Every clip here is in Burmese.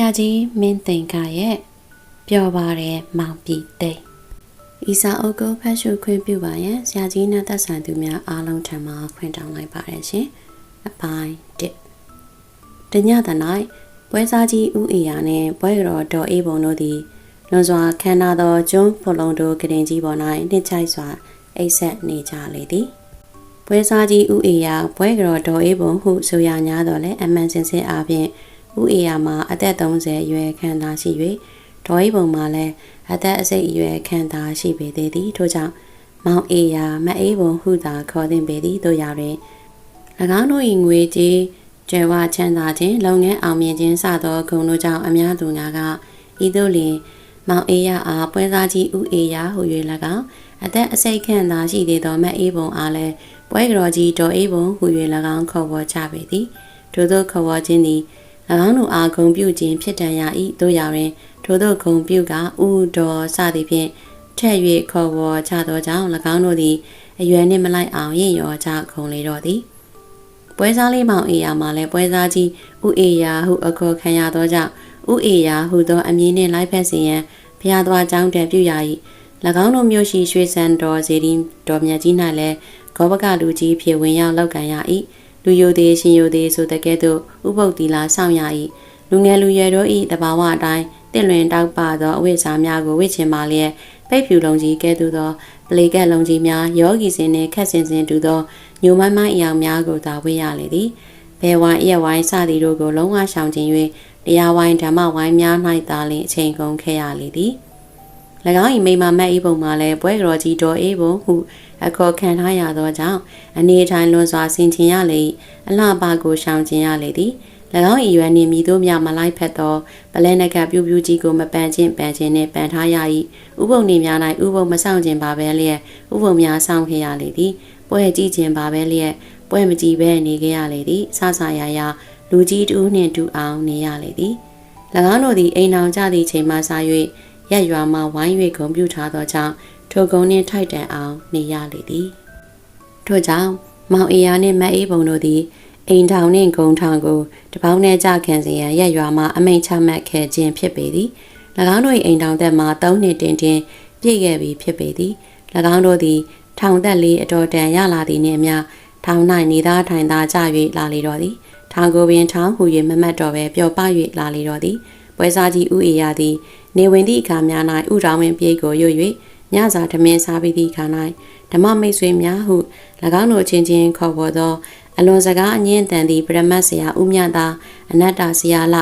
ရာကြီးမင်းသိန်ကရဲ့ပျော်ပါတယ်မောင်ပြည်သိန်းဤစာအုပ်ကိုဖတ်ရှုခွင့်ပြုပါရန်ဆရာကြီးနဲ့သက်ဆိုင်သူများအားလုံးထံမှခွင့်တောင်းလိုက်ပါတယ်ရှင်အပိုင်း1တညတ၌ပွဲစားကြီးဦးအေယာနှင့်ပွဲတော်ဒေါ်အေးဘုံတို့သည်လွန်စွာခမ်းနားသောကျွန်းဖလုံးတို့ကရင်ကြီးပေါ်၌နှစ်ချိုက်စွာအိပ်ဆက်နေကြလေသည်ပွဲစားကြီးဦးအေယာပွဲကြော်ဒေါ်အေးဘုံဟုဆိုရညာတော့လဲအမှန်စင်စစ်အားဖြင့် ဦးအေယာမှာအသက်30အရွယ်ခန့်သာရှိ၍ဒေါ်အေးဘုံမှာလည်းအသက်အစိတ်အရွယ်ခန့်သာရှိပေသေးသည်ထို့ကြောင့်မောင်အေယာမအေးဘုံဟုသာခေါ်သင့်ပေသည်တို့ရာတွင်၎င်းတို့၏ငွေကြေးကျွယ်ဝချမ်းသာခြင်းလုပ်ငန်းအောင်မြင်ခြင်းစသောဂုဏ်တို့ကြောင့်အများသူများကဤသို့လျှင်မောင်အေယာအားပွဲစားကြီးဦးအေယာဟု၍၎င်းအသက်အစိတ်ခန့်သာရှိသေးသောမအေးဘုံအားလည်းပွဲကြော်ကြီးဒေါ်အေးဘုံဟူ၍၎င်းခေါ်ဝေါ်ကြပေသည်ထို့သောခေါ်ဝေါ်ခြင်းသည်၎ င်းတို့အားဂုံပြုခြင်းဖြစ်တန်ရာ၏တို့ရာတွင်ထို့သောဂုံပြုကဥဒေါ်စသည်ဖြင့်ထက်၍ခေါ်ဝေါ်ကြသောကြောင့်၎င်းတို့သည်အရွယ်နှင့်မလိုက်အောင်ရင့်ရောကြခုံလေတော့သည်ပွဲစားလေးမောင်အေယာမှလည်းပွဲစားကြီးဥအေယာဟုအခေါ်ခံရသောကြောင့်ဥအေယာဟုသောအမည်နှင့်လိုက်ဖက်စီရန်ဘုရားသွားကြောင်းတံပြုရ၏၎င်းတို့မျိုးရှိရွှေစံတော်စီရင်တော်မြတ်ကြီး၌လည်းဂောဘကလူကြီးဖြင့်ဝင်ရောက်လောက်ကန်ရ၏ လူယိုသေးရှင်ယိုသေးဆိုတဲ့ကဲ့သို့ဥပုပ်တီလာဆောင်ရ၏လူငယ်လူရွယ်တို့၏တဘာဝအတိုင်းတင့်လွင်တောက်ပသောအဝိဇ္ဇာများကိုဝိချင်ပါလျက်ပိတ်ဖြူလုံးကြီးကဲ့သို့သောပလေကက်လုံးကြီးများယောဂီစင်နှင့်ခက်စင်စင်တူသောညိုမိုင်းမိုင်းအယောင်များကိုသာဝေးရလေသည်ဘဲဝိုင်းရက်ဝိုင်းစသည်တို့ကိုလုံးဝရှောင်ကျင်၍တရားဝိုင်းဓမ္မဝိုင်းများ၌သာလျှင်အချိန်ကုန်ခဲ့ရလေသည်၎င်း၏မိမမတ်ဤပုံမှာလည်းပွဲကြော်ကြီးတော်အေးပုံဟု အခေါ်ခံထားရသောကြောင့်အနေထိုင်လွန်စွာဆင်ခြင်ရလေ၏အလှပကိုရှောင်ကျင်ရလေသည်၎င်း၏ရွယ်နှင့်မိတို့များမလိုက်ဖက်သောပလဲနကပြူးပြူးကြီးကိုမပန်ချင်းပန်ချင်းနှင့်ပန်ထားရ၏ဥပုံနေများ၌ဥပုံမဆောင်ခြင်းပါပဲလျက်ဥပုံများဆောင်ခဲ့ရလေသည်ပွဲကြည့်ခြင်းပါပဲလျက်ပွဲမကြည့်ဘဲနေခဲ့ရလေသည်ဆဆရာရာလူကြီးတူနှင့်တူအောင်နေရလေသည်၎င်းတို့သည်အိမ်အောင်ကြသည့်ချိန်မှစ၍ရက်ရွာမှဝိုင်း၍ဂုံပြူထားသောကြောင့် ထိုကုန်းနှင့်ထိုက်တန်အောင်နေရလေသည်ထို့ကြောင့်မောင်အေယာနှင့်မတ်အေးပုံတို့သည်အိမ်ထောင်နှင့်ဂုံထောင်ကိုတပေါင်းနဲ့ကြခံစေရန်ရက်ရွာမှအမိန့်ချမှတ်ခဲ့ခြင်းဖြစ်ပေသည်၎င်းတို့၏အိမ်ထောင်သက်မှာ၃နှစ်တင်တင်ပြည့်ခဲ့ပြီဖြစ်ပေသည်၎င်းတို့သည်ထောင်သက်လေးအတော်တန်ရလာသည်နှင့်အမျှထောင်၌နေသားထိုင်သားကြ၍လာလေတော့သည်ထောင်ကိုပင်ထောင်ဟူ၍မမတ်တော့ပဲပျော်ပ၍လာလေတော့သည်ပွဲစားကြီးဥအေရသည် နေဝင်သည့်အခါများ၌ဥတော်ဝင်ပြေးကိုရွ၍ ညစာထမင်းစားပြီးသည့်အခါ၌ဓမ္မမိတ်ဆွေများဟု၎င်းတို့ချင်းချင်းခေါ်ပေါ်သော အလွန်စကားအငင်းတန်သည့်ပရမတ်ဆရာဦးမြတ်သာအနတ္တဆရာလ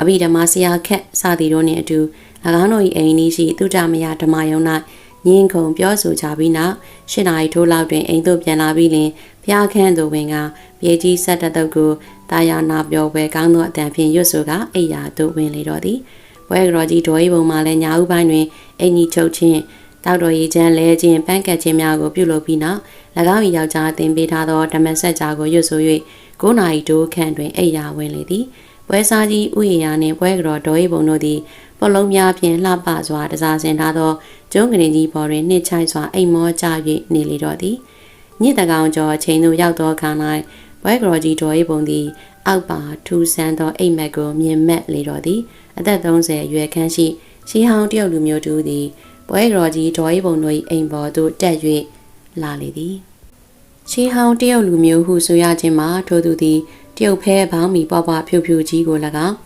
အဘိဓမ္မာဆရာခက်စသည်တို့နှင့်အတူ၎င်းတို့၏အိမ်နီးရှိသုတမယဓမ္မယုံ၌ညင်းခုန်ပြောဆိုကြပြီးနောက်ရှစ်နာရီထိုးလောက်တွင်အိမ်သို့ပြန်လာပြီးလင်ဖျားခန့်သို့ဝင်ကပြေကြီးဆက်တတုတ်ကိုတာယာနာပြောပွဲကောင်းသောအတန်ဖြင့်ရွတ်ဆိုကအိယာသို့ဝင်လေတော့သည်ပွဲကြော်ကြီးဒေါ်ရီပုံမှာလည်းညာဥပိုင်းတွင်အင်ကြီးချုပ်ချင်း တောက်တော်ရီချမ်းလဲခြင်းပန်းကတ်ခြင်းများကိုပြုလုပ်ပြီးနောက်၎င်း၏ယောက်ျားတင်ပေးထားသောဓမ္မဆက်ကြားကိုရွတ်ဆို၍9နာရီတိုးခန့်တွင်အိယာဝင်လေသည်ပွဲစားကြီးဥယျာနှင့်ပွဲကြော်ဒေါ်ရီပုံတို့သည်ပလုံးများဖြင့်လှပစွာတစားဆင်ထားသောကျုံးကလေးကြီးပေါ်တွင်နှစ်ချိုက်စွာအိမ်မောကျ၍နေလေတော့သည်ညစ်တကောင်ကျော်ချိန်သို့ရောက်သောအခါ၌ဘွဲကတော်ကြီးတော်၏ပုံသည် အောက်ပါထူဆန်းသောအိမ်မက်ကိုမြင်မက်လေတော့သည်အသက်30အရွယ်ခန့်ရှိရှီဟောင်းတယောက်လူမျိုးတူသည် ဘွဲကတော်ကြီးတော်၏ပုံတို့၏အိမ်ပေါ်သို့တက်၍လာလေသည်ရှီဟောင်းတယောက်လူမျိုးဟုဆိုရခြင်းမှာထိုသူသည်တရုတ်ဖဲဘောင်းမီပွားပွားဖြူဖြူကြီးကို၎င်း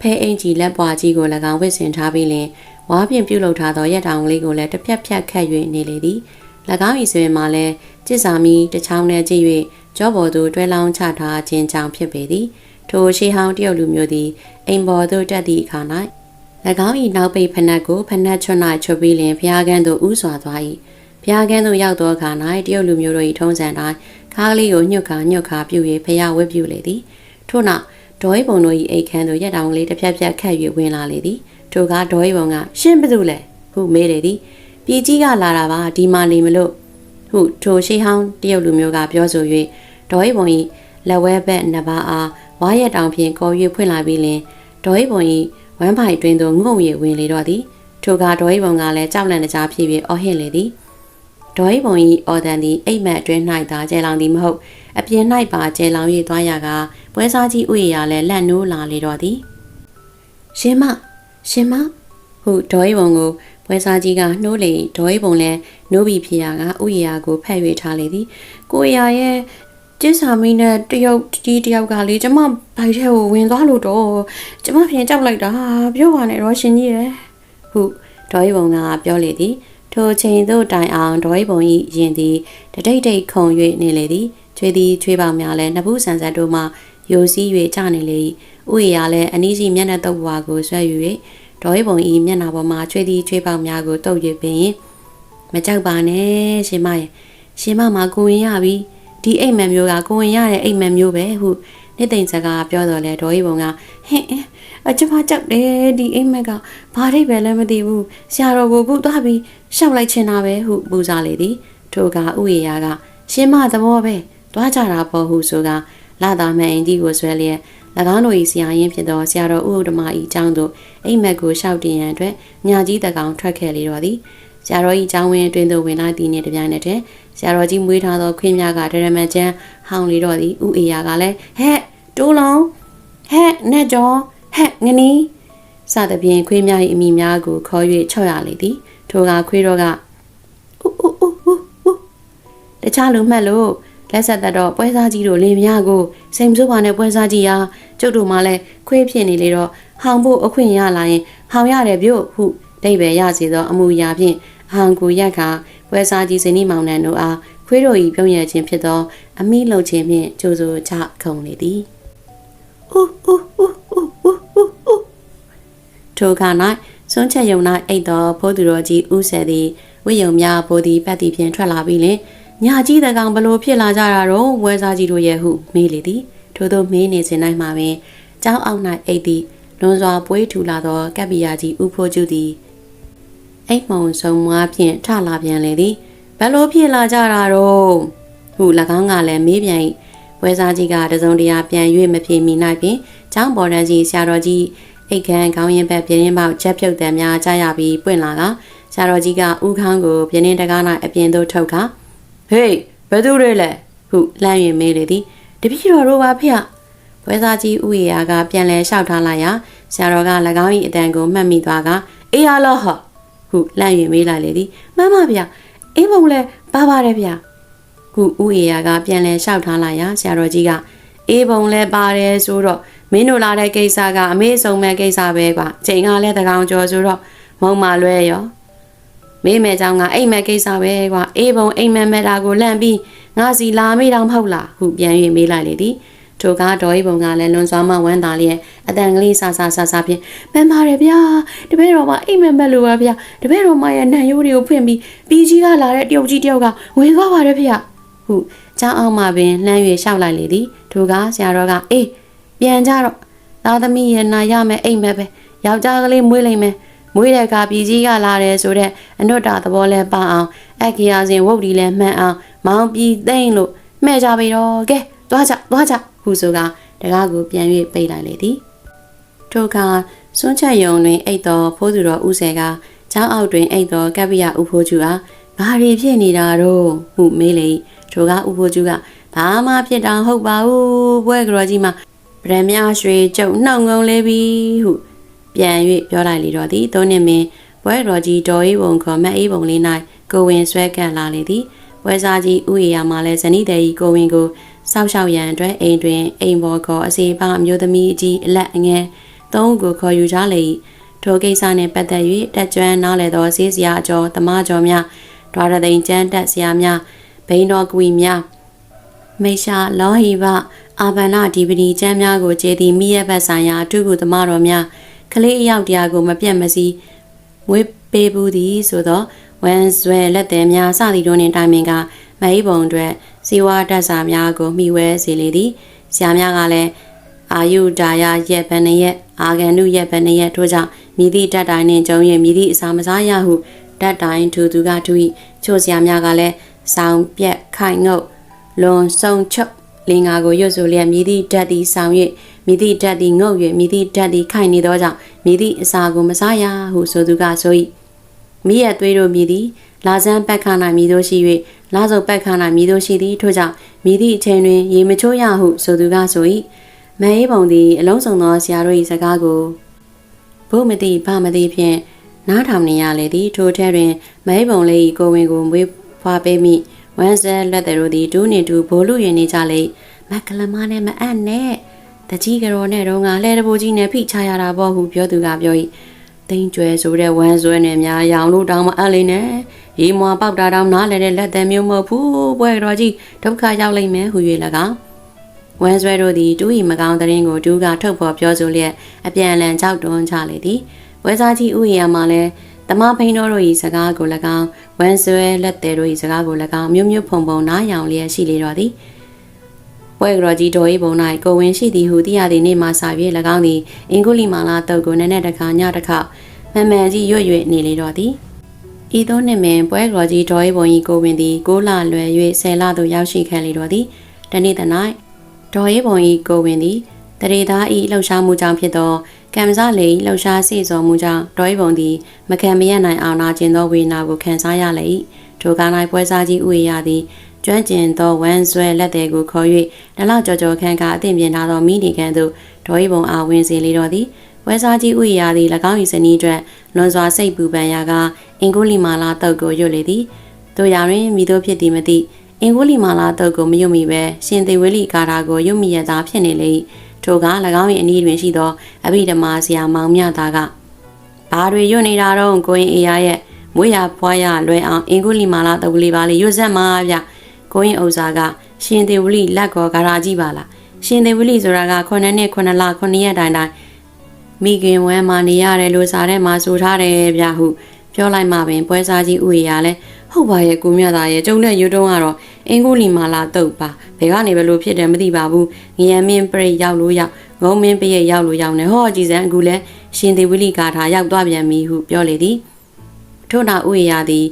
ဖဲအင်ကြီးလက်ပွားကြီးကို၎င်းဝစ်ဆင်ထားပြီးလင်ဝါးပြင်ပြုတ်လုပ်ထားသောရက်တောင်လေးကိုလည်းတစ်ဖြက်ဖြက်ခတ်၍နေလေသည်၎င်း၏ဆိုရင်မှလည်းကြစ်စာမီတစ်ချောင်းနဲ့ကြည့်၍ကြောပေါ်သို့တွဲလောင်းချထားခြင်းကြောင့်ဖြစ်ပေသည်ထိုရှေးဟောင်းတရုတ်လူမျိုးသည်အိမ်ပေါ်သို့တက်သည့်အခါ၌၎ င်း၏နောက်ပိတ်ဖနက်ကိုဖနက်ချွတ်၌ချွတ်ပြီးလင်ဖျားကန်းသို့ဥစွာသွား၏ဖျားကန်းသို့ရောက်သောအခါ၌တရုတ်လူမျိုးတို့၏ထုံးစံတိုင်းခါးကလေးကိုညှတ်ခါညှတ်ခါပြု၍ဖျားဝတ်ပြုလေသည်ထို့နောက်ဒေါ်ဤပုံတို့၏အိတ်ခမ်းသို့ရက်တောင်လေးတစ်ဖြက်ဖြက်ခတ်၍ဝင်လာလေသည်ထိုကဒေါ်ဤပုံကရှင်းဘသူလဲဟုမေးလေသည်ပြည်ကြီးကလာတာပါဒီမာနေမလို့ဟုထိုရှိဟောင်းတရုတ်လူမျိုးကပြောဆို၍ဒေါ်ဤပုံ၏လက်ဝဲဘက်နှစ်ပါးအားဝါရက်တောင်ဖြင့်ကော်၍ဖွင့်လာပြီးလင်ဒေါ်ဤပုံ၏ ဝမ်းပိုင်တွင်သို့ငုံ၍ဝင်လေတော့သည်ထိုကဒေါ်ဤပုံကလည်းကြောက်လန့်တကြားဖြစ်ပြီးအော်ဟစ်လေသည်ဒေါ်ဤပုံ၏အော်တန်သည်အိမ်မက်အတွင်း၌သာကျဲလောင်သည်မဟုတ်အပြင်၌ပါကျဲလောင်၍သွားရကပွဲစားကြီးဥယျာလည်းလက်နိုးလာလေတော့သည်ရှင်မရှင်မဟုဒေါ်ဤပုံကိုပွဲစားကြီးကနှိုးလေဒေါ်ဤပုံလည်းနိုးပြီးဖြစ်ရကဥယျာကိုဖက်၍ထားလေသည်ကိုရရဲ့ ကျစ်စာမီနဲ့တယောက်ကြီးတယောက်ကလေကျမဘိုက်ထဲကိုဝင်သွားလို့တော့ကျမပြင်ကြောက်လိုက်တာပြောပါနဲ့တော့ရှင်ကြီးရယ်ဟုဒေါ်ဤပုံကပြောလေသည်ထိုချိန်သို့တိုင်အောင်ဒေါ်ဤပုံ၏ရင်သည်တတိတ်တိတ်ခုန်၍နေလေသည်ချွေသည်ချွေပေါင်များလည်းနှစ်ဖူးဆန်ဆက်တို့မှယိုစီး၍ကျနေလေ၏ဥယျာလည်းအနီးရှိမျက်နှာတုပ်ဘွားကိုဆွဲယူ၍ဒေါ်ဤပုံ၏မျက်နှာပေါ်မှချွေသည်ချွေပေါင်များကိုတုပ်၍ပင်မကြောက်ပါနဲ့ရှင်မရဲ့ရှင်မမှာကိုဝင်ရပြီ ဒီအိမ်မက်မျိုးကကိုဝင်ရတဲ့အိမ်မက်မျိုးပဲဟုနေ့သိမ့်စကားပြောတော့လဲဒေါ်ဤပုံကဟင်းအင်းအကျမကြောက်တယ်ဒီအိမ်မက်ကဘာထိပ်ပဲလည်းမသိဘူးဆရာတော်ကိုခုသွားပြီးရှောက်လိုက်ချင်တာပဲဟုပူစားလေသည်ထိုကဥယေယာကရှင်မသဘောပဲသွားကြတာပေါ့ဟုဆိုကလာတာမန်အင်ကြီးကိုဆွဲလျက်၎င်းတို့၏ဆရာရင်းဖြစ်သောဆရာတော်ဥဒ္ဓမ၏အကြောင်းသို့အိမ်မက်ကိုရှောက်တင်ရန်အတွက်ညာကြီးတကောင်ထွက်ခဲ့လေတော့သည်ဆရာတော်၏အကြောင်းဝင်းအတွင်းသို့ဝင်လာသည့်နေ့တစ်ပြိုင်နက်တည်းဆ ရာတော်ကြီးမွေးထားသောခွေးများကဒရမန်ကျန်းဟောင်းလေတော့သည်ဥအေယာကလည်းဟဲ့တိုးလုံးဟဲ့နဲ့ကျော်ဟဲ့ငနီးစသဖြင့်ခွေးများ၏အမိများကိုခေါ်၍ချော့ရလေသည်ထိုကခွေးတော်ကဥဥဥဥဥတခြားလူမှတ်လို့လက်ဆက်သက်တော့ပွဲစားကြီးတို့လင်မယားကိုစိမ်စိုးပါနဲ့ပွဲစားကြီးရာကျုပ်တို့မှလည်းခွေးဖြစ်နေလေတော့ဟောင်ဖို့အခွင့်ရလာရင်ဟောင်ရတယ်ပြို့ဟုဒိဗယ်ရစီသောအမူအရာဖြင့်အဟံကိုရက်ခါ ပွဲစားကြီးစင်းနီမောင်နှံတို့အားခွေးတို့၏ပြုံးရခြင်းဖြစ်သော အမိလှုပ်ခြင်းဖြင့်ကြိုးစိုးချခုံလေသည်။ဦးဦးဦးဦးဦးဦးဦးထိုခါ၌စွန်းချက်ယုံ၌အိတ်သောဖိုးသူတော်ကြီးဦးဆယ်သည်ဝိယုံများဘိုးသည်ပတ်သည်ဖြင့်ထွက်လာပြီးလင်ညာကြီးတကောင်ဘလို့ဖြစ်လာကြတာတော့ဝဲစားကြီးတို့ရဲ့ဟုမေးလေသည်ထို့သောမေးနေစဉ်တိုင်းမှာပင်ကျောင်းအောက်၌အိတ်သည်လွန်စွာပွေးထူလာသောကပ်ပီယာကြီးဦးဖိုးကျူသည် အိတ်မုံဆုံမွားဖြင့်ထလာပြန်လေသည်ဘလို့ဖြစ်လာကြတာတော့ဟု၎င်းကလည်းမေးပြန်၏ဝဲစားကြီးကတစုံတရာပြန်၍မပြေမီ၌ပင်ကျောင်းပေါ်တန်းကြီးဆရာတော်ကြီးအိတ်ခမ်းခေါင်းရင်ဘက်ပြင်းပေါက်ချက်ဖြုတ်တယ်များကြားရပြီးပွင့်လာကဆရာတော်ကြီးကဥခန်းကိုပြင်းတကား၌အပြင်သို့ထုတ်ကဟေးဘယ်သူတွေလဲဟုလှမ်း၍မေးလေသည်တပည့်တော်တို့ပါဖေ။ပွဲစားကြီးဥယေယာကပြန်လဲလျှောက်ထားလိုက်ရာဆရာတော်က၎င်း၏အတန်ကိုမှတ်မိသွားကအေးရလောဟ ဟုလှမ်း၍မေးလိုက်လေသည်မှန်ပါဗျ။အေးပုံလဲပါပါတယ်ဗျ။ခုဥယေယာကပြန်လဲလျှောက်ထားလိုက်ရာဆရာတော်ကြီးကအေးပုံလဲပါတယ်ဆိုတော့မင်းတို့လာတဲ့ကိစ္စကအမေဆုံးမဲ့ကိစ္စပဲကွာ။ချိန်ကလည်းတကောင်ကျော်ဆိုတော့မုံမလွဲရောမေးမယ်ကြောင့်ကအိမ်မက်ကိစ္စပဲကွာအေးပုံအိမ်မက်မဲ့တာကိုလန့်ပြီးငါစီလာမေးတော့မဟုတ်လားဟုပြန်၍မေးလိုက်လေသည် ထိုကားဒေါ်ဤပုံကလည်းလွန်စွာမှဝမ်းသာလျက်အတန်ကလေးဆာဆာဆာဆာဖြင့်မှန်ပါတယ်ဗျာတပည့်တော်မအိမ်မက်မက်လို့ပါဗျာတပည့်တော်မရဲ့နံရိုးတွေကိုဖွင့်ပြီးပြီးကြီးကလာတဲ့တယောက်ကြီးတယောက်ကဝင်သွားပါတယ်ဗျာဟုကျောင်းအောင်မှပင်လှမ်း၍ရှောက်လိုက်လေသည်ထိုကားဆရာတော်ကအေးပြန်ကြတော့သားသမီးရဲ့နာရမယ်အိမ်မက်ပဲယောက်ျားကလေးမွေးလိုက်မယ်မွေးတဲ့အခါပြည်ကြီးကလာတယ်ဆိုတော့အနုတ္တသဘောလဲပါအောင်အခရာစဉ်ဝုတ်ဒီလဲမှန်အောင်မောင်ပြည်သိမ့်လို့မှဲ့ကြပြီတော့ကဲသွားကြသွားကြ ဟူဆိုကတကားကိုပြန်၍ပိတ်လိုက်လေသည်ထိုအခါစွန့်ချက်ယုံတွင်အိတ်တော်ဖိုးသူတော်ဦးဆယ်ကချောင်းအောက်တွင်အိတ်တော်ကပ္ပိယဥဖိုးကျူအားဘာတွေဖြစ်နေတာတော့ဟုမေးလေထိုကဥဖိုးကျူကဘာမှဖြစ်တာဟုတ်ပါဘူးဘွဲကတော်ကြီးမှာဗရမများရွှေကျုံနှောင်ငုံလေးပြီဟုပြန်၍ပြောလိုက်လေတော့သည်သုံးနှစ်မင်းဘွဲတော်ကြီးဒေါ်အေးပုံခေါ်မက်အေးပုံလေး၌ကိုဝင်ဆွဲကန့်လာလေသည်ဘွဲစားကြီးဥယေယာမှလည်းဇနီးတဲ့ကြီးကိုဝင်ကို စောက်ရှောက်ရန်အတွက်အိမ်တွင်အိမ်ပေါ်ကောအစီပအမျိုးသမီးအကြီးအလက်အငယ်သုံးကိုခေါ်ယူကြလေ၏ထိုကိစ္စနှင့်ပတ်သက်၍တက်ကြွနားလေသောဈေးစရာအကျော်တမကျော်များဒွါရသိန်ကျန်းတက်စရာများဘိန်းတော်ကွီများမေရှာလောဟီဘအာဗန္နဒီပဒီကျမ်းများကိုကျေးသည်မိရဘတ်ဆိုင်ရာအထုကုသမားတော်များကလေးအယောက်တရားကိုမပြတ်မစီမွေးပေးဘူးသည်ဆိုတော့ဝမ်ဇွဲလက်သည်များစသည်တို့နှင့်တိုင်ပင်ကမဟိပုံအတွက် စီဝါတက်စာများကိုမှီဝဲစေလေသည်ဆရာများကလည်းအာယုဒါယရက်ဗနရက်အာဂန္ဓုရက်ဗနရက်တို့ကြောင့်မိသည့်တက်တိုင်းနှင့်ကြုံ၍မိသည့်အစာမစားရဟုတက်တိုင်းထူသူကထူ၏ချို့ဆရာများကလည်းဆောင်းပြက်ခိုင်ငုတ်လွန်ဆုံချုပ်လင်္ကာကိုရွတ်ဆိုလျက်မြည်သည့်ဓာတ်သည်ဆောင်၍မြည်သည့်ဓာတ်သည်ငုတ်၍မြည်သည့်ဓာတ်သည်ခိုင်နေသောကြောင့်မြည်သည့်အစာကိုမစားရဟုဆိုသူကဆို၏မိရသွေးတို့မြည်သည်လာဇန်းပက်ခနာမြည်တို့ရှိ၍ လာစုပ်ပက်ခနာမြည်တို့ရှိသည်ထို့ကြောင့်မြည်သည့်အချိန်တွင်ရေမချိုးရဟုဆိုသူကဆို၏မအေးပုံသည်အလုံးစုံသောဆရာတို့၏စကားကိုဘုမတိဗမတိဖြင့်နားထောင်နေရလေသည်ထိုထဲတွင်မဲပုံလေးကိုဝင်ကိုမွေးဖွားပေးမိဝမ်းစဲလက်သည်တို့သည်ဒူးနေတူဘိုးလူရင်နေကြလေမကလမနဲ့မအပ်နဲ့တကြီးကတော်နဲ့တော့ငါလဲတဘိုးကြီးနဲ့ဖိချရတာပေါ့ဟုပြောသူကပြော၏တိန်ကျွဲဆိုတဲ့ဝမ်းဆွဲနဲ့များရောင်လို့တောင်းမအပ်လိမ့်နဲ့ ရေမွာပေါက်တာတောင်းနားလဲတဲ့လက်သည်မျိုးမဟုတ်ဘူးပွဲတော်ကြီးဒုက္ခရောက်လိမ့်မယ်ဟု၍၎င်းဝမ်ဆွဲတို့သည်တူဤမကောင်းသတင်းကိုတူကထုတ်ဖော်ပြောဆိုလျက်အပြန်အလှန်ကြောက်တွန်းချလေသည်ဝဲစားကြီးဥယျာမှာလည်းတမဖိန်တော်တို့၏စကားကို၎င်းဝမ်ဆွဲလက်သေးတို့၏စကားကို၎င်းမြို့မြို့ဖုံဖုံနားယောင်လျက်ရှိလေတော့သည်ပွဲကြော်ကြီးတော်၏ဘုံ၌ကိုဝင်ရှိသည်ဟုသိရသည့်နေ့မှစ၍၎င်းသည်အင်္ဂုလိမာလာတုတ်ကိုနည်းနည်းတစ်ခါညတစ်ခါမှန်မှန်ကြီးရွတ်၍နေလေတော့သည် ဤသို့နှင့်ပင်ပွဲကြော်ကြီးတော်၏ဘုံ၏ကိုဝင်သည်ကိုလလွယ်၍ဆယ်လသို့ရောက်ရှိခံလေတော့သည်တနေ့တ၌ဒေါ်ရေးပုံ၏ကိုဝင်သည်တရေသား၏လှုပ်ရှားမှုကြောင့်ဖြစ်သောကံမစလေ၏လှုပ်ရှားစေစော်မှုကြောင့်ဒေါ်ရေးပုံသည်မခံမရနိုင်အောင်နာကျင်သောဝေဒနာကိုခံစားရလေ၏ထိုကား၌ပွဲစားကြီးဥရသည်ကျွမ်းကျင်သောဝမ်းဆွဲလက်သည်ကိုခေါ်၍နလကြော်ကြော်ခန့်ကအသင့်ပြင်ထားသောမိနေကန်သို့ဒေါ်ရေးပုံအားဝင်စေလေတော့သည်ပွဲစားကြီးဥရသည်၎င်း၏ဇနီးအတွက်လွန်စွာစိတ်ပူပန်ရာက အင်္ဂုလိမာလာတုတ်ကိုရွတ်လေသည်တို့ရာတွင်မိတို့ဖြစ်သည်မသိအင်္ဂုလိမာလာတုတ်ကိုမယုံမိပဲရှင်သေဝလိကာတာကိုယုံမိရသာဖြစ်နေလေ၏ထိုက၎င်း၏အနီးတွင်ရှိသောအဘိဓမ္မာဆရာမောင်မြသားကဘာတွေရွတ်နေတာတော့ကိုရင်အေယာရဲ့မွေးရဖွားရလွယ်အောင်အင်္ဂုလိမာလာတုတ်ကလေးပါလေရွတ်ဆက်မှာဗျကိုရင်ဥစ္စာကရှင်သေဝလိလက်ကောဂါရာကြီးပါလားရှင်သေဝလိဆိုတာက9နှစ်9လ9ရက်တိုင်းတိုင်းမိခင်ဝမ်းမာနေရတယ်လို့စာထဲမှာဆိုထားတယ်ဗျဟု ပြောလိုက်မှပင်ပွဲစားကြီးဥရရလဲဟုတ်ပါရဲ့ကိုမြတ်သားရဲ့ကျုံတဲ့ရွတုံးကတော့အင်္ဂုလီမာလာတုတ်ပါဘယ်ကနေဘယ်လိုဖြစ်တယ်မသိပါဘူးငရံမင်းပြိတ်ရောက်လို့ရောက်ငုံမင်းပြည့်ရောက်လို့ရောက်နေဟောကြည်စံအခုလဲရှင်သေဝိလိကာထာရောက်သွားပြန်ပြီဟုပြောလေသည်ထို့နောက်ဥရရသည်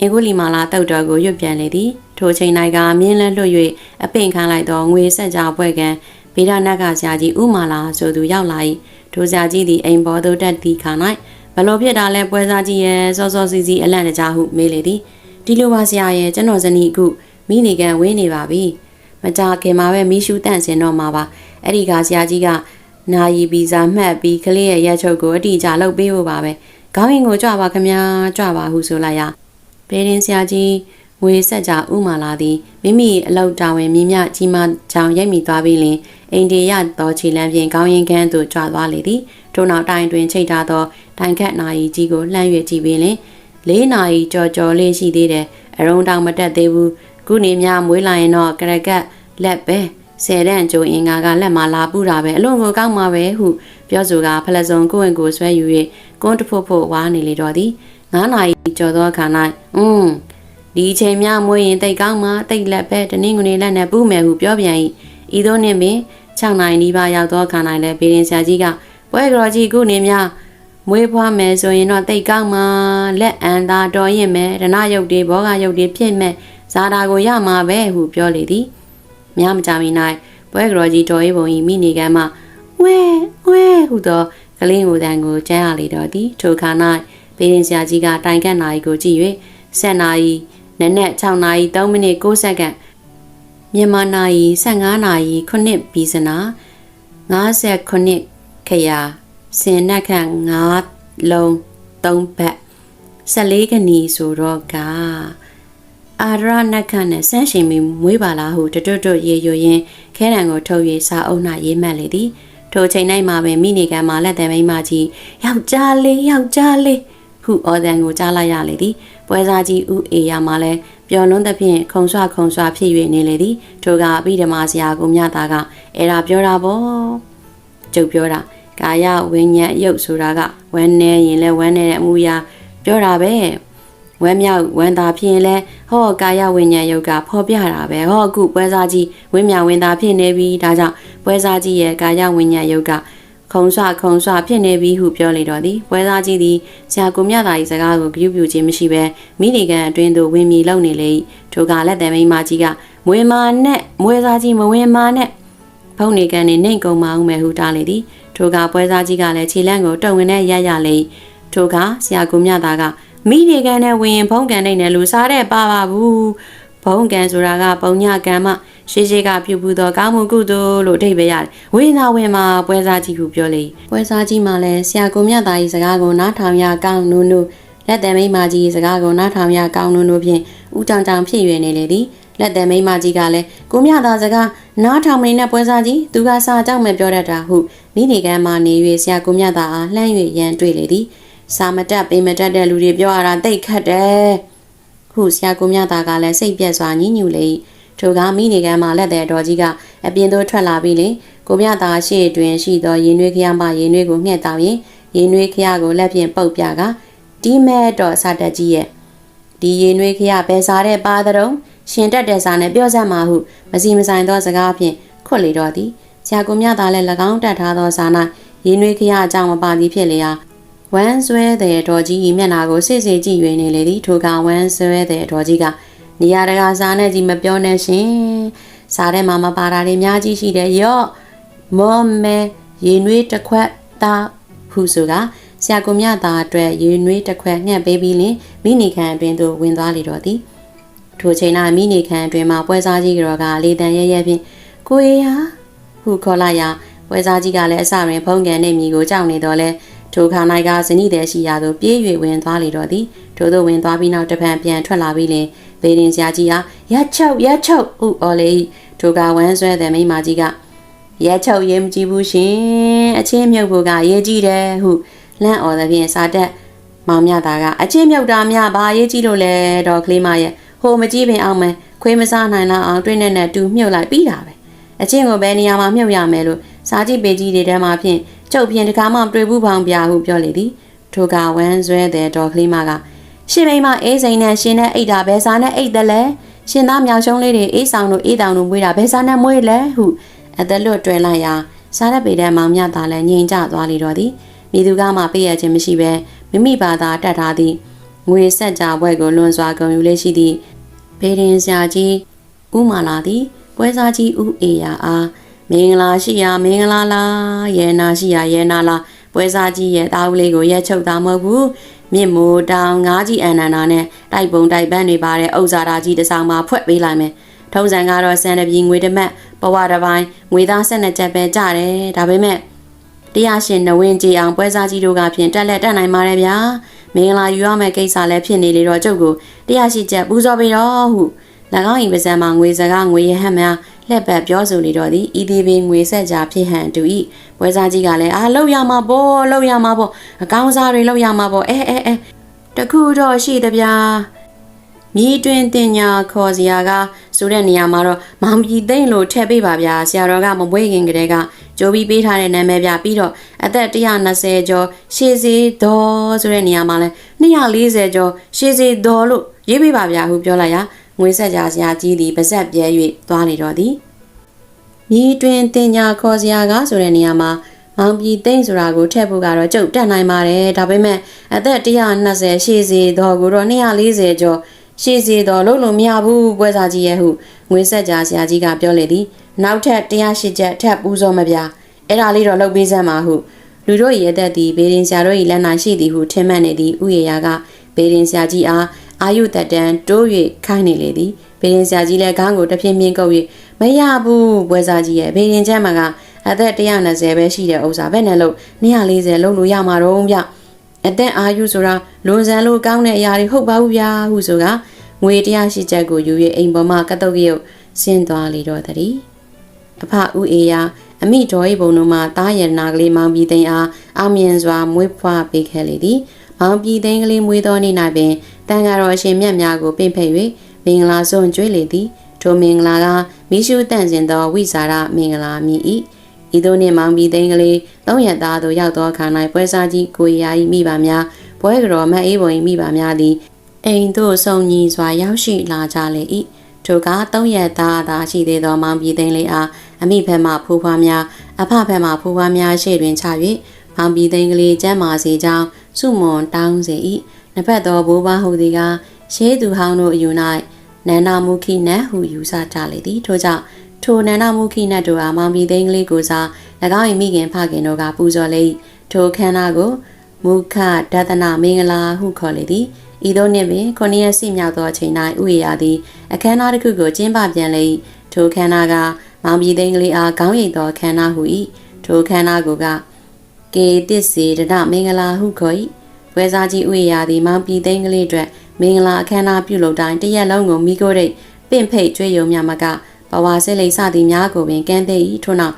အင်္ဂုလီမာလာတုတ်တော်ကိုရွတ်ပြန်လေသည်ထိုချိန်၌ကမြင်းလဲလွှတ်၍အပင်ခံလိုက်သောငွေဆက်ကြပွဲကံဗေဒနတ်ကဆရာကြီးဥမာလာဆိုသူရောက်လာ၏ထိုဆရာကြီးသည်အိမ်ဘောသို့တက်သည့်ခါ၌ ဘလို့ဖြစ်တာလဲပွဲစားကြီးရဲ့စောစောစီစီအလန့်တကြားဟုမေးလေသည်ဒီလိုပါဆရာရဲ့ကျွန်တော်ဇနီးအခုမိနေကန်ဝင်းနေပါပြီမကြခင်မှာပဲမိရှူတန့်စင်တော့မှာပါအဲ့ဒီကဆရာကြီးကနာယီဗီဇာမှတ်ပြီးကလေးရဲ့ရက်ချုပ်ကိုအတိအကျလုပ်ပေးဖို့ပါပဲခေါင်းရင်ကိုကြွပါခမညာကြွပါဟုဆိုလိုက်ရဘေးရင်ဆရာကြီးငွေဆက်ကြဥမာလာသည်မိမိအလောက်တာဝန်မြင်းမြကြီးမားကြောင်ရိုက်မိသွားပြီးလင်အိန္ဒိယသောခြေလမ်းဖြင့်ခေါင်းရင်ခန်းသို့ကြွသွားလေသည် ထို့နောက်တိုင်တွင်ချိတ်ထားသောတိုင်ခတ်နာယီကြီးကိုလှမ်း၍ကြည့်ပြီးလင်လေးနာရီကြော်ကြော်လေးရှိသေးတယ်အရုံတောင်မတက်သေးဘူးခုနေမြမွေးလာရင်တော့ကရကက်လက်ပဲဆယ်တန်းကျုံအင်္ဂါကလက်မလာပူတာပဲအလွန်ကိုကောင်းမှာပဲဟုပြောဆိုကဖလက်စုံကိုဝင်ကိုဆွဲယူ၍ကွန်းတဖို့ဖို့ဝါနေလေတော့သည်9နာရီကျော်သောအခါ၌อืมဒီအချိန်များမွေးရင်တိတ်ကောင်းမှာတိတ်လက်ပဲတနင်္ဂနွေလက်နဲ့ပူးမယ်ဟုပြောပြန်၏ဤသို့နှင့်ပင်6နိုင်နီးပါးရောက်သောအခါ၌လည်းဘေရင်ဆရာကြီးက ပွဲကြော်ကြီးခုနေများမွေးဖွားမယ်ဆိုရင်တော့တိတ်ကောင်းမှာလက်အန်သာတော်ရင်မယ်ဒနာယုတ်တွေဘောဂယုတ်တွေဖြစ်မဲ့ဇာတာကိုရမှာပဲဟုပြောလေသည်မြမကြမီ၌ပွဲကြော်ကြီးတော်ရေးပုံဤမိနေကမ်းမှဝဲဝဲဟုသောကလင်းကိုတန်ကိုကျန်းရလေတော့သည်ထိုခါ၌ဘေရင်ဆရာကြီးကတိုင်ကတ်နာရီကိုကြည့်၍ဆက်နာရီနက်နက်6နာရီ3မိနစ်6စက္ကန့်မြန်မာနာရီ15နာရီ9ဘီဇနာ59 ခရာစင်နက်ခန့်9လုံး3ဘက်14ခဏီဆိုတော့ကအာရနက်ခန့်နဲ့ဆန်းရှင်မီမွေးပါလားဟုတွတ်တွတ်ရေရွရင်ခဲတံကိုထုတ်၍စာအုပ်၌ရေးမှတ်လေသည်ထိုချိန်၌မှပင်မိနေကံမှာလက်သည်မိမကြီးယောက်ျားလေးယောက်ျားလေးဟုအော်တန်ကိုကြားလိုက်ရလေသည်ပွဲစားကြီးဦးအေရမှလည်းပျော်လွန်းသဖြင့်ခုံဆွခုံဆွဖြစ်၍နေလေသည်ထိုကအဘိဓမ္မာဆရာကိုမြတာကအဲ့ဒါပြောတာပေါ့ကျုပ်ပြောတာ ကာယဝိညာဉ်ရုပ်ဆိုတာကဝမ်းနေရင်လည်းဝမ်းနေတဲ့အမှုရာပြောတာပဲဝမ်းမြောက်ဝမ်းသာဖြစ်ရင်လည်းဟောကာယဝိညာဉ်ရုပ်ကဖော်ပြတာပဲဟောအခုပွဲစားကြီးဝင်းမြောက်ဝင်းသာဖြစ်နေပြီဒါကြောင့်ပွဲစားကြီးရဲ့ကာယဝိညာဉ်ရုပ်ကခုံဆွခုံဆွဖြစ်နေပြီဟုပြောလေတော့သည်ပွဲစားကြီးသည်ဆရာကိုမြတာ၏စကားကိုကြည့်ပြူခြင်းမရှိဘဲမိနေကန်အတွင်းသို့ဝင်မြည်လုံနေလေ၏ထိုကလက်တယ်မိန်းမကြီးကမွေမာနဲ့မွေစားကြီးမဝင်မာနဲ့ဖုန်နေကန်နေနှိမ်ကုံမအောင်မယ်ဟုတားလေသည် ထိုကပွဲစားကြီးကလည်းခြေလန့်ကိုတုံဝင်နဲ့ရရလေထိုကဆရာကိုမြတာကမိနေကန်နဲ့ဝင်ရင်ဖုံးကန်နေတယ်လို့စားတဲ့ပါပါဘူးဖဘုံကံဆိုတာကပုံညကံမရှေးရှေးကပြုပူသောကောင်းမှုကုသိုလ်လို့အဓိပ္ပာယ်ရတယ်ဝိညာဝင်မှာပွဲစားကြီးဟုပြောလေပွဲစားကြီးမှာလည်းဆရာကိုမြတ်သားကြီးစကားကိုနားထောင်ရကောင်းနုနုလက်တယ်မိန်းမကြီးစကားကိုနားထောင်ရကောင်းနုနုဖြင့်ဥကြောင်ကြောင်ဖြစ်ရွယ်နေလေသည်လက်တယ်မိန်းမကြီးကလည်းကိုမြတ်သားစကားနားထောင်မနေတဲ့ပွဲစားကြီးသူကစာကြောက်မဲ့ပြောတတ်တာဟု မိနေကမ်းမှနေ၍ဆရာကိုမြတ်သားအားလှမ်း၍ရန်တွေ့လေသည်စာမတက်ပိမတက်တဲ့လူတွေပြောရတာတိတ်ခတ်တယ်ဟုဆရာကိုမြတ်သားကလည်းစိတ်ပြက်စွာညှဉ်းညူလေ၏ထိုကမိနေကမ်းမှလက်တဲ့တော်ကြီးကအပြင်သို့ထွက်လာပြီးလေကိုမြတ်သားရှေ့တွင်ရှိသောရင်နွေးခရမှရင်နွေးကိုငှက်တောင်းရင်ရင်နွေးခရကိုလက်ဖြင့်ပုတ်ပြကတီးမဲတော်စတက်ကြီးရဲ့ဒီရင်နွေးခရပဲစားတဲ့ပါသတုံးရှင်တက်တဲ့စာနဲ့ပြောစမ်းမှာဟုမစီမဆိုင်သောစကားဖြင့်ခွတ်လေတော့သည် ဆရာကိုမြတ်သားလည်း၎င်းတက်ထားသောစာ၌ရင်နွေးခရအကြောင်းမပါသည်ဖြစ်လေရာဝမ်းဆွဲတဲ့တော်ကြီး၏မျက်နာကိုစိတ်စိတ်ကြည့်၍နေလေသည်ထိုကဝမ်းဆွဲတဲ့တော်ကြီးကနေရာတကာစားနဲ့ကြီးမပြောနဲ့ရှင်စားထဲမှာမပါတာတွေအများကြီးရှိတယ်ရော့မောမဲရေနွေးတစ်ခွက်သားဟုဆိုကဆရာကိုမြသားအတွက်ရေနွေးတစ်ခွက်ညှက်ပေးပြီးလင်မိနေခံအတွင်သို့ဝင်သွားလေတော့သည်ထိုချိန်၌မိနေခံအတွင်မှာပွဲစားကြီးတော်ကလေတန်ရဲရဲဖြင့်ကိုအေးဟာ ဟုခေါ်လိုက်ရာပွဲစားကြီးကလည်းအစရင်ဖုံးကန်နေမိကိုကြောက်နေတော့လဲထိုခါ၌ကဇနီးတဲ့ရှိရာသို့ပြေး၍ဝင်သွားလေတော့သည်ထို့သို့ဝင်သွားပြီးနောက်တစ်ဖန်ပြန်ထွက်လာပြီးလင်ဘေးရင်ဆရာကြီးဟာရက်ချုပ်ရက်ချုပ်ဥအော်လေထိုကဝမ်းဆွဲတဲ့မိန်းမကြီးကရက်ချုပ်ရေးမကြည့်ဘူးရှင်အချင်းမြုပ်ဖို့ကရေးကြည့်တယ်ဟုလန့်အော်သဖြင့်စာတက်မောင်မြတာကအချင်းမြုပ်တာမြဘာရေးကြည့်လို့လဲတော့ကလေးမရဲ့ဟိုမကြည့်ပင်အောင်မယ်ခွေးမစားနိုင်လောက်အောင်တွင်းနဲ့နဲ့တူမြုပ်လိုက်ပြီးတာပဲ အချင်းကိုဘယ်နေရာမှာမြုပ်ရမယ်လို့စားကြည့်ပေကြီးတွေထဲမှာဖြင့်ကျုပ်ဖြင့်တကားမှတွေ့ဘူးပေါင်းပြဟုပြောလေသည်ထိုကဝမ်းဆွဲတဲ့တော်ကလေးမကရှင်မိမအေးစိန်နဲ့ရှင်နဲ့အိတ်တာဘယ်စားနဲ့အိတ်တယ်လဲရှင်သားမြောင်ရှုံးလေးတွေအေးဆောင်တို့အေးတောင်တို့မွေးတာဘယ်စားနဲ့မွေးလဲဟုအသက်လွတ်တွဲလိုက်ရာစားတဲ့ပေတဲ့မောင်မြသားလည်းငြိမ်ကျသွားလေတော့သည်မိသူကမှပေးရခြင်းမရှိဘဲမိမိဘာသာတတ်ထားသည်ငွေဆက်ကြဘွဲ့ကိုလွန်စွာဂုံယူလေးရှိသည်ဘေးရင်ဆရာကြီးဥမာလာသည် ပွဲစားကြီးဥအေယာအားမင်္ဂလာရှိရာမင်္ဂလာလားရဲနာရှိရာရဲနာလားပွဲစားကြီးရဲ့တားဦးလေးကိုရက်ချုပ်တာမဟုတ်ဘူးမြင့်မိုးတောင်ငါးကြီးအန်နန္နာနဲ့တိုက်ပုံတိုက်ပန်းတွေပါတဲ့ဥစ္စာဓာကြီးတစ်ဆောင်မှာဖွက်ပေးလိုက်မယ်ထုံးစံကတော့စံတပီငွေတမက်ဘဝတစ်ပိုင်းငွေသား၁၂ချက်ပဲကြတယ်ဒါပေမဲ့တရားရှင်နဝင်းကြည်အောင်ပွဲစားကြီးတို့ကဖြင့်တက်လက်တက်နိုင်ပါတယ်ဗျာမင်္ဂလာယူရမယ့်ကိစ္စလည်းဖြစ်နေလေတော့ကျုပ်ကိုတရားရှိချက်ပူဇော်ပေးတော့ဟု၎ င်း၏ပါဇံမှာငွေစကားငွေရဟတ်များလက်ပတ်ပြောဆိုလေတော့သည်ဤသည်ပင်ငွေဆက်ကြဖြစ်ဟန်တူ၏ပွဲစားကြီးကလည်းအာလောက်ရမှာပေါ့လောက်ရမှာပေါ့အကောင်းစားတွေလောက်ရမှာပေါ့အဲအဲအဲတခုတော့ရှိတဗျာမြည်တွင်တင်ညာခေါ်စရာကဆိုတဲ့နေရာမှာတော့မောင်ပြည်သိမ့်လို့ထည့်ပေးပါဗျာဆရာတော်ကမမွေးခင်ကတည်းကကြိုးပြီးပေးထားတဲ့နာမည်ပြပြီးတော့အသက်120ကျော်ရှေးစီဒေါ်ဆိုတဲ့နေရာမှာလဲ240ကျော်ရှေးစီဒေါ်လို့ရေးပေးပါဗျာဟုပြောလိုက်ရာ ငွေဆက်ကြဆရာကြီးသည်ပါဇက်ပြဲ၍သွားနေတော့သည်မြည်တွင်တင်ညာခေါ်စရာကဆိုတဲ့နေရာမှာမောင်ပြည်သိမ့်ဆိုတာကိုထည့်ဖို့ကတော့ကျုပ်တက်နိုင်ပါတယ်ဒါပေမဲ့အသက်120ရှေ့စီတော့ကိုတော့240ကျော်ရှေ့စီတော့လုံးလုံးမရဘူးပွဲစားကြီးရဲ့ဟုငွေဆက်ကြဆရာကြီးကပြောလေသည်နောက်ထပ်108ချက်ထပ်ပူးစောမပြအဲ့ဒါလေးတော့လုပ်ပေးစမ်းပါဟုလူတို့ရဲ့အသက်သည်ဘေရင်ဆရာတို့၏လက်နာရှိသည်ဟုထင်မှတ်နေသည့်ဥယေယာကဘေရင်ဆရာကြီးအား အာယုတက်တန်တိုး၍ခိုင်းနေလေသည်ဘေရင်ဆရာကြီးလည်းခေါင်းကိုတစ်ပြင်းပြင်းကုပ်၍မရဘူးပွဲစားကြီးရဲ့ဘေရင်ချမ်းမှာကအသက်120ပဲရှိတဲ့ဥစ္စာပဲနဲ့လို့240လုံးလို့ရမှာတော့ဗျအသက်အာယုဆိုတာလွန်ဆန်လို့ကောင်းတဲ့အရာတွေဟုတ်ပါဘူးဗျာဟုဆိုကငွေ180ချက်ကိုယူ၍အိမ်ပေါ်မှကတုတ်ရုပ်ဆင်းသွားလေတော့တည်းအဖဦးအေးယာအမိတော်၏ဘုံတို့မှတားရနာကလေးမောင်ပြည်သိန်းအားအောင်မြင်စွာမွေးဖွားပေးခဲ့လေသည် မောင်ပြည်သိန်းကလေးမွေးသောနေ့၌ပင်တန်ဃာတော်အရှင်မြတ်များကိုပင့်ဖက်၍မင်္ဂလာစွန့်ကျွေးလေသည်ထိုမင်္ဂလာကမိရှုတန့်စင်သောဝိဇာရမင်္ဂလာမြည်၏ဤသို့နှင့်မောင်ပြည်သိန်းကလေးသုံးရသားသို့ရောက်သောအခါ၌ပွဲစားကြီးကိုရာ၏မိဘများပွဲကြော်မတ်အေးပုံ၏မိဘများသည်အိမ်သို့ဆုံညီစွာရောက်ရှိလာကြလေ၏ထိုကသုံးရသားသာရှိသေးသောမောင်ပြည်သိန်းလေးအားအမိဖက်မှဖိုးဖွားများအဖဖက်မှဖိုးဖွားများရှေ့တွင်ချ၍မောင်ပြည်သိန်းကလေးကျမ်းမာစေကြောင်း စုမွန်တောင်းစေ၏နှစ်ဖက်သောဘိုးဘွားဟူသည်ကရှေးသူဟောင်းတို့အယူ၌နန္နာမုခိနတ်ဟုယူဆကြလေသည်ထို့ကြောင့်ထိုနန္နာမုခိနတ်တို့အားမောင်ပြည်သိန်းကလေးကိုစား၎င်း၏မိခင်ဖခင်တို့ကပူဇော်လေ၏ထိုခန္ဓာကိုမုခဒသနာမင်္ဂလာဟုခေါ်လေသည်ဤသို့နှင့်ပင်ခုနှစ်ရက်စီမြောက်သောအချိန်၌ဥယျာသည်အခမ်းအနားတစ်ခုကိုကျင်းပပြန်လေ၏ထိုခမ်းနားကမောင်ပြည်သိန်းကလေးအားခေါင်းရိပ်သောခမ်းနားဟု၏ထိုခမ်းနားကိုက ကေတစ္စေတဒမင်္ဂလာဟုခေါ်၏ပွဲစားကြီးဥယျာသည်မောင်ပြည်သိန်းကလေးအတွက်မင်္ဂလာအခမ်းအနားပြုလုပ်တိုင်းတရက်လုံးကိုမိကိုရိတ်ပင့်ဖိတ်ကြွေယုံမြမကဘဝဆဲလိစသည်များကိုပင်ကမ်းသိ၏ထို့နောက်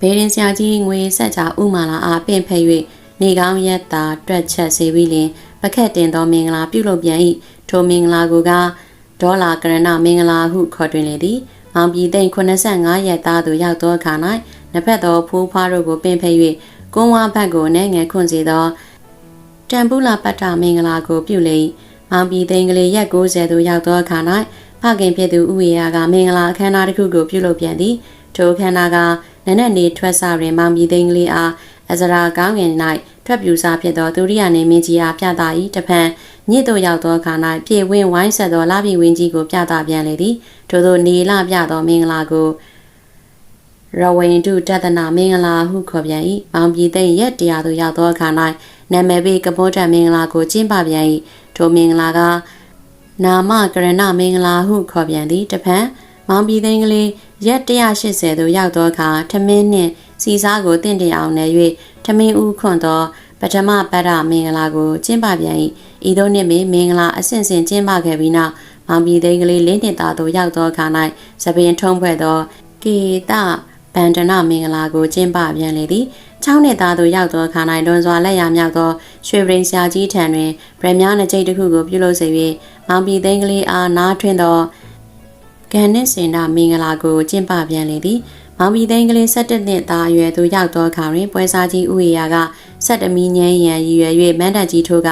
ဘေရင်ဆရာကြီးငွေဆက်ကြဥမာလာအားပင့်ဖိတ်၍နေကောင်းရက်သာတွက်ချက်စေပြီးလင်ပကက်တင်သောမင်္ဂလာပြုလုပ်ပြန်၏ထိုမင်္ဂလာကိုကဒေါ်လာကရဏမင်္ဂလာဟုခေါ်တွင်လေသည်မောင်ပြည်သိန်း85ရက်သားသို့ရောက်သောအခါ၌နှစ်ဖက်သောဖိုးဖွားတို့ကိုပင်ဖိတ်၍ ကုန်းဝါဘက်ကိုနှဲငယ်ခွန့်စေသောတံပူလာပတ္တမင်္ဂလာကိုပြုလေ၏မောင်ပြည်သိန်းကလေးရက်90သို့ရောက်သောအခါ၌ဖခင်ဖြစ်သူဥဝေယကမင်္ဂလာအခမ်းအနားတစ်ခုကိုပြုလုပ်ပြန်သည်ထိုအခမ်းအနားကနနက်နေထွက်စားတွင်မောင်ပြည်သိန်းကလေးအားအစရာကောင်းငင်၌ထွက်ပြူစားဖြစ်သောသူရိယာနေမင်းကြီးအားပြသ၏တဖန်ညစ်တို့ရောက်သောအခါ၌ပြေဝင်းဝိုင်းဆက်သောလာပြီဝင်းကြီးကိုပြသပြန်လေသည်ထို့သောနေလပြသောမင်္ဂလာကို ရဝိန်တုတဒနာမင်္ဂလာဟုခေါ်ပြန်၏မောင်ပြည်သိန်းရက်တရားသို့ရောက်သောအခါ၌နာမည်ပေးကပိုးတမင်္ဂလာကိုကျင်းပပြန်၏ထိုမင်္ဂလာကနာမကရဏမင်္ဂလာဟုခေါ်ပြန်သည်တဖန်မောင်ပြည်သိန်းကလေးရက်180သို့ရောက်သောအခါထမင်းနှင့်စီစားကိုတင့်တယ်အောင်နယ်၍ထမင်းဦးခွန်သောပထမပဒမင်္ဂလာကိုကျင်းပပြန်၏ဤသို့နှင့်ပင်မင်္ဂလာအစဉ်စဉ်ကျင်းပခဲ့ပြီးနောက်မောင်ပြည်သိန်းကလေးလင်းတင်သားသို့ရောက်သောအခါ၌သပင်ထုံးဖွဲ့သောကေတ ဗန္ဒနာမင်္ဂလာကိုကျင်းပပြန်လေသည်ချောင်းနှစ်သားသို့ရောက်သောအခါ၌လွန်စွာလက်ရမြောက်သောရွှေပရင်ဆရာကြီးထံတွင်ဗရမ ्या နှစ်ကြိတ်တစ်ခုကိုပြုလုပ်စေ၍မောင်ပြည်သိန်းကလေးအားနားထွင်းသောဂန်နစ်စင်နာမင်္ဂလာကိုကျင်းပပြန်လေသည်မောင်ပြည်သိန်းကလေး၁၇နှစ်သားအရွယ်သို့ရောက်သောအခါတွင်ပွဲစားကြီးဥယေယာကဆက်တမီငန်းရန်ရည်ရွယ်၍မန်းတက်ကြီးထိုးက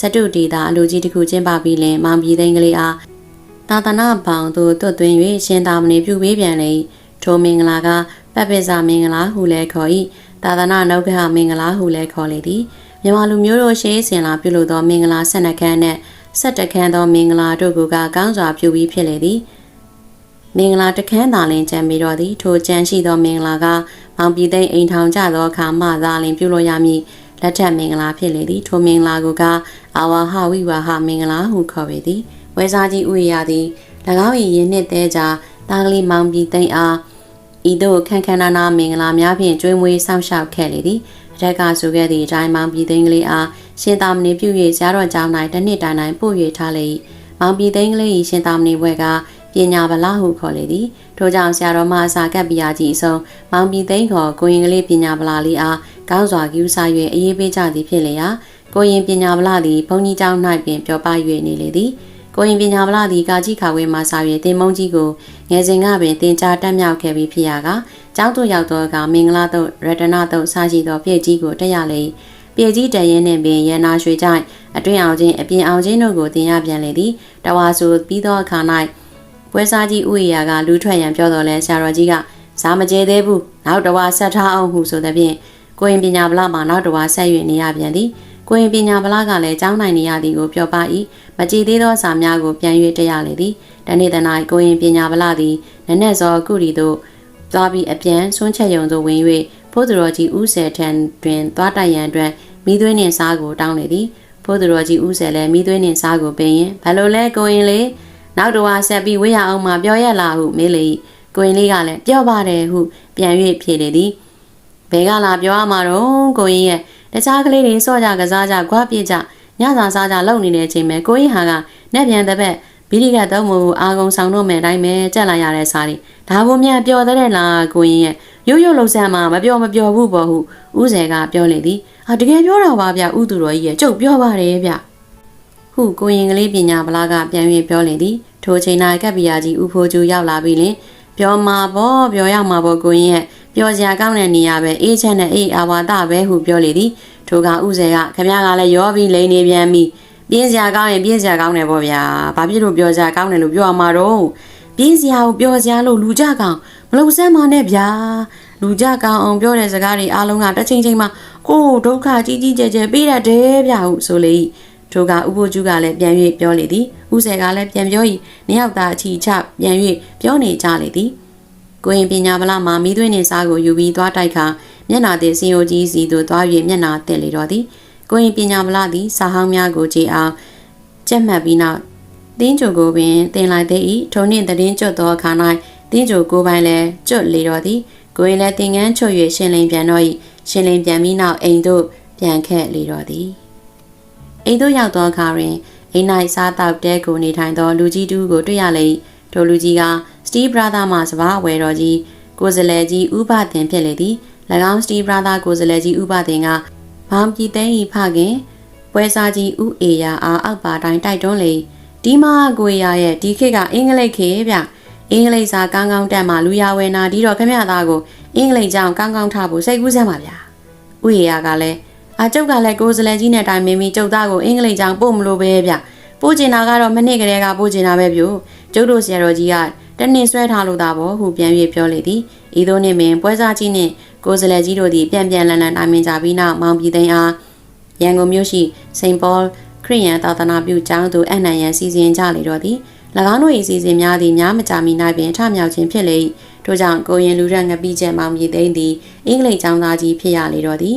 စတုဒေတာအလူကြီးတစ်ခုကျင်းပပြီးလင်မောင်ပြည်သိန်းကလေးအားသာသနာပေါင်သို့တွတ်သွင်း၍ရှင်သာမဏေပြုပေးပြန်လေထိုမင်္ဂလာက ပပ္ပဇာမင်္ဂလာဟုလည်းခေါ်၏သာသနာနုဂဟမင်္ဂလာဟုလည်းခေါ်လေသည်မြန်မာလူမျိုးတို့ရှေးစင်လာပြုလုပ်သောမင်္ဂလာ၁၂ခန်းနှင့်၁၁ခန်းသောမင်္ဂလာတို့ကကောင်းစွာပြုပြီးဖြစ်လေသည်မင်္ဂလာတခန်းသာလင်ကြံပြီးတော့သည်ထိုကြံရှိသောမင်္ဂလာကမောင်ပြည်သိမ်းအိမ်ထောင်ကြသောအခါမှသာလင်ပြုလို့ရမည်လက်ထက်မင်္ဂလာဖြစ်လေသည်ထိုမင်္ဂလာကိုကအာဝဟဝိဝါဟမင်္ဂလာဟုခေါ်ပေသည်ဝဲစားကြီးဥယျာသည်၎င်း၏ယင်းနှစ်သေးကြတာကလေးမောင်ပြည်သိမ်းအား ဤသို့ခန့်ခန့်နာနာမင်္ဂလာများဖြင့်ကျွေးမွေးဆောင်ရှောက်ခဲ့လေသည်အထက်ကဆိုခဲ့သည့်အတိုင်းမောင်ပြည်သိန်းကလေးအားရှင်သာမဏေပြု၍ဇာတော်ကြောင်း၌တစ်နှစ်တိုင်တိုင်ပို့၍ထားလေ၏မောင်ပြည်သိန်းကလေး၏ရှင်သာမဏေဘွဲကပညာဗလာဟုခေါ်လေသည်ထို့ကြောင့်ဆရာတော်မအစာကပ်ပြာကြီးအစုံမောင်ပြည်သိန်းခေါ်ကိုရင်ကလေးပညာဗလာလေးအားကောင်းစွာကြူးစား၍အေးပေးကြသည်ဖြစ်လေရာကိုရင်ပညာဗလာသည်ဘုန်းကြီးကျောင်း၌ပင်ပျော်ပါ၍နေလေသည်ကိုရင်ပညာဗလာသည်ကာကြီးခါဝဲမှစာ၍တင်မုံကြီးကို ငယ်စဉ်ကပင်တင်ကြားတက်မြောက်ခဲ့ပြီးဖြစ်ရာကကျောင်းသို့ရောက်သောအခါမင်္ဂလာသို့ရတနာသို့စားရှိသောပြည့်ကြီးကိုတက်ရလေပြည်ကြီးတရင်နှင့်ပင်ရန်နာရွှေကြိုင်အတွင်အောင်ချင်းအပြင်အောင်ချင်းတို့ကိုတင်ရပြန်လေသည်တဝါဆိုပြီးသောအခါ၌ပွဲစားကြီးဥယျာကလူထွက်ရန်ပြောတော်လဲဆရာတော်ကြီးကစားမကြေသေးဘူးနောက်တဝါဆက်ထားအောင်ဟုဆိုတဲ့ဖြင့်ကိုရင်ပညာဗလာမှာနောက်တဝါဆက်၍နေရပြန်သည်ကိုရင်ပညာဗလာကလည်းကျောင်းနိုင်နေရသည်ကိုပြောပါ၏မကြည်သေးသောစာများကိုပြန်၍တက်ရလေသည် တနေ့တနေ့ကိုရင်ပညာဗလာသည်နနက်စောကုရီတို့သွားပြီးအပြန်ဆွန်းချက်ယုံသို့ဝင်၍ဖိုးသူတော်ကြီးဦးဆယ်ထံတွင်သွားတိုက်ရန်အတွက်မိသွေးနှင့်စားကိုတောင်းလေသည်ဖိုးသူတော်ကြီးဦးဆယ်လည်းမိသွေးနှင့်စားကိုပင်ရင်ဘလို့လဲကိုရင်လေးနောက်တော့ဆက်ပြီးဝေးရအောင်မှပြောရလားဟုမေးလေကိုရင်လေးကလည်းပြောပါတယ်ဟုပြန်၍ဖြေလေသည်ဘယ်ကလာပြောရမှာတော့ကိုရင်ရဲ့တခြားကလေးတွေစော့ကြကစားကြခွားပြကြညစာစားကြလုံနေတဲ့အချိန်မှာကိုရင်ဟာကနဲ့ပြန်တဲ့ဘက် ဘီလီကတော့မူအာကုံဆောင်တော့မယ်တိုင်းပဲကြက်လာရတဲ့စားတွေဒါဘုံမြပျော်တဲ့လားကိုရင်ရဲ့ရိုးရိုးလုံးဆန်းမှာမပျော်မပျော်ဘူးပေါ့ဟုဦးဆယ်ကပြောလေသည်ဟာတကယ်ပြောတာပါဗျဥသူတော်ကြီးရဲ့ကျုပ်ပြောပါတယ်ဗျဟုကိုရင်ကလေးပညာဗလာကပြန်၍ပြောလေသည်ထိုချိန်၌ကပ်ပီယာကြီးဦးဖိုးကျူရောက်လာပြီလင်ပြောမှာပေါ့ပြောရမှာပေါ့ကိုရင်ရဲ့ပြောစရာကောင်းတဲ့နေရာပဲအေးချမ်းတဲ့အေးအာဝါဒပဲဟုပြောလေသည်ထိုကဥစေကခမရကလည်းရောပြီးလိန်နေပြန်ပြီ ပြင်းစရာကောင်းရင်ပြင်းစရာကောင်းတယ်ပေါ့ဗျာဘာဖြစ်လို့ပြောစရာကောင်းတယ်လို့ပြောရမှာတော့ပြင်းစရာကိုပြောစရာလို့လူကြကောင်မလုံဆန်းမနဲ့ဗျာလူကြကောင်အောင်ပြောတဲ့စကားတွေအားလုံးကတစ်ချိန်ချိန်မှာကိုယ်ဒုက္ခကြီးကြီးကျယ်ကျယ်ပေးရတယ်ဗျာဟုဆိုလေထိုကဥပိုလ်ကျူးကလည်းပြန်၍ပြောလေသည်ဥဆယ်ကလည်းပြန်ပြော၏နှစ်ယောက်သားအချီချပြန်၍ပြောနေကြလေသည်ကိုရင်ပညာဗလာမှာမိသွင်းနေစားကိုယူပြီးသွားတိုက်ခါမျက်နာသည်စင်ယိုကြီးစီသို့သွား၍မျက်နာတက်လေတော့သည် ကိုရင်ပညာဗလာသည်စာဟောင်းများကိုကြည်အောင်ကြက်မှတ်ပြီးနောက်တင်းကြိုကိုပင်တင်လိုက်သေး၏ထိုနှင့်တည်င်းကျွတ်သောအခါ၌တင်းကြိုကိုပိုင်လည်းကျွတ်လေတော်သည်ကိုရင်လည်းတင်ငန်းချွတ်၍ရှင်လင်ပြန်တော့၏ရှင်လင်ပြန်ပြီးနောက်အိမ်သို့ပြန်ခဲ့လေတော်သည်အိမ်သို့ရောက်သောအခါတွင်အိမ်၌စားတောက်တဲကိုနေထိုင်သော လူကြီးတူကိုတွေ့ရလေထိုလူကြီးကစတီးဘရာသာမှစပါးဝယ်တော်ကြီးကိုစလဲကြီးဥပတင်ဖြစ်လေသည်၎င်းစတီးဘရာသာကိုစလဲကြီးဥပတင်က ဘောင်ပြည်သိန်းဤဖခင်ပွဲစားကြီးဥအေယာအားအောက်ပါတိုင်းတိုက်တွန်းလေဒီမှာကိုရရဲ့ဒီခေတ်ကအင်္ဂလိပ်ခေတ်ဗျအင်္ဂလိပ်စာကောင်းကောင်းတက်မှလူရဝယ်နာဒီတော့ခမရသားကိုအင်္ဂလိပ်ကြောင်းကောင်းကောင်းထားဖို့စိတ်ကူးစမ်းပါဗျာဥအေယာကလည်းအကျုပ်ကလည်းကိုစလဲကြီးနဲ့တိုင်မင်းမီကျုပ်သားကိုအင်္ဂလိပ်ကြောင်းပို့မလို့ပဲဗျပို့ကျင်တာကတော့မနစ်ကလေးကပို့ကျင်တာပဲပြို့ကျုပ်တို့ဆရာတော်ကြီးကတနင်ဆွဲထားလို့သာပေါ့ဟုပြန်၍ပြောလေသည်ဤသို့နှင့်ပင်ပွဲစားကြီးနှင့် ကိုစလဲကြီးတို့သည်ပြန်ပြန်လန်လန်တိုင်ပင်ကြပြီးနောက်မောင်ပြည်သိန်းအားရန်ကုန်မြို့ရှိစိန်ပေါခရိယန်သာသနာပြုကျောင်းသို့အနံ့ရန်စီစဉ်ကြလေတော့သည်၎င်းတို့၏စီစဉ်များသည်များမကြာမီ၌ပင်ထမြောက်ခြင်းဖြစ်လေ၏ထို့ကြောင့်ကိုရင်လူရက်ငပိကျဲမောင်ပြည်သိန်းသည်အင်္ဂလိပ်ကျောင်းသားကြီးဖြစ်ရလေတော့သည်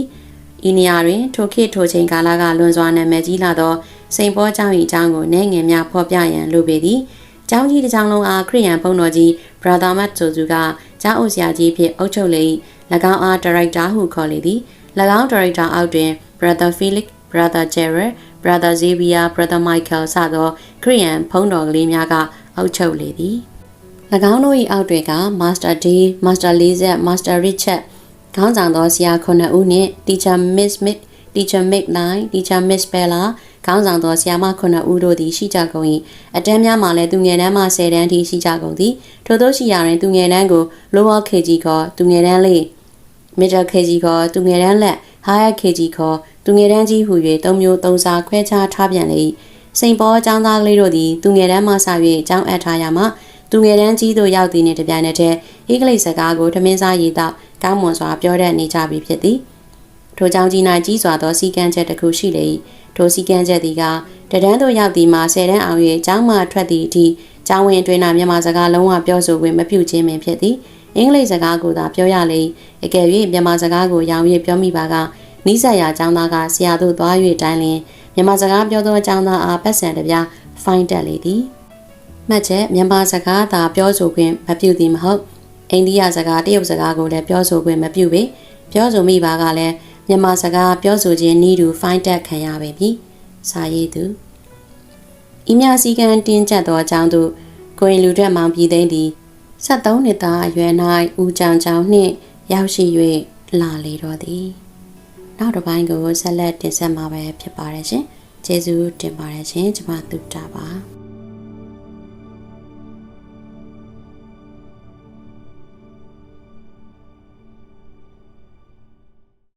ဤနေရာတွင်ထိုခေတ်ထိုချိန်ကာလကလွန်စွာနာမည်ကြီးလာသောစိန်ပေါ်ကျောင်း၏ကျောင်းကိုနေငယ်များဖော်ပြရန်လိုပေသည်ကျောင်းကြီးတစ်ကျောင်းလုံးအားခရိယန်ဘုန်းတော်ကြီး Brother Matt ဆိုသူကကျောင်းအုပ်ဆရာကြီးဖြစ်အုပ်ချုပ်လေ၏၎ င်းအား Director ဟုခေါ်လေသည်၎င်း Director အောက်တွင် Brother Felix Brother Gerard Brother Xavier Brother Michael စသောခရိယန်ဘုန်းတော်ကလေးများကအုပ်ချုပ်လေသည်၎င်းတို့၏အောက်တွေက Master D Master Lizard Master Richard ခေါင်းဆောင်သောဆရာ9ဦးနှင့် Teacher Miss Mick Teacher Mick 9 Teacher Miss Bella ခေါင်းဆောင်သောဆရာမ9ဦးတို့သည်ရှိကြကုန်၏အတန်းများမှာလည်းသူငယ်တန်းမှ10တန်းထိရှိကြကုန်သည်ထို့သောရှိရာတွင်သူငယ်တန်းကို lower kg ခေါ်သူငယ်တန်းလေး middle kg ခေါ်သူငယ်တန်းလက် higher kg ခေါ်သူငယ်တန်းကြီးဟူ၍သုံးမျိုးသုံးစားခွဲခြားထားပြန်လေ၏စိန်ပေါ်ចောင်းသားကလေးတို့သည်သူငယ်တန်းမှစ၍ចောင်းအပ်ထားရမှသူငယ်တန်းကြီးတို့ရောက်သည်နှင့်တပြိုင်နက်တည်းအင်္ဂလိပ်စကားကိုထမင်းစားရည်တော့ကောင်းမွန်စွာပြောတတ်နေကြပြီဖြစ်သည်ထိုကြောင့်ကြီး၌ကြီးစွာသောစီကံချက်တစ်ခုရှိလေ၏ထိုစီကံချက်သည်ကတဒန်းတို့ရောက်သည်မှာဆယ်တန်းအောင်၍ကျောင်းမှထွက်သည့်အထိကျောင်းဝင်အတွင်း၌မြန်မာစကားလုံးဝပြောဆိုခွင့်မပြုခြင်းပင်ဖြစ်သည် အင်္ဂလိပ်စကားကိုသာပြောရလေအကယ်၍မြန်မာစကားကိုရောင်၍ပြောမိပါကနီးစပ်ရာကျောင်းသားကဆရာတို့သွား၍တိုင်းလင်မြန်မာစကားပြောသောကျောင်းသားအားပတ်စံတပြားဖိုင်းတက်လေသည်မှတ်ချက်မြန်မာစကားသာပြောဆိုခွင့်မပြုသည်မဟုတ်အိန္ဒိယစကားတရုတ်စကားကိုလည်းပြောဆိုခွင့်မပြုပေပြောဆိုမိပါကလည်းမြန်မာစကားပြောဆိုခြင်းဤသူဖိုင်းတက်ခံရပေပြီစာရေးသူဤမြစည်းကမ်းတင်းကျပ်သောအကြောင်းသို့ကိုရင်လူတက်မောင်ပြည်သိန်းသည် 73နှစ်သားအရွယ်၌ဦးကြောင်ကြောင်နှင့်ရောက်ရှိ၍လာလေတော်သည်နောက်တစ်ပိုင်းကိုဆက်လက်တင်ဆက်မှာပဲဖြစ်ပါတယ်ရှင်ကျေးဇူးတင်ပါတယ်ရှင်ကျွန်မသူတာပါ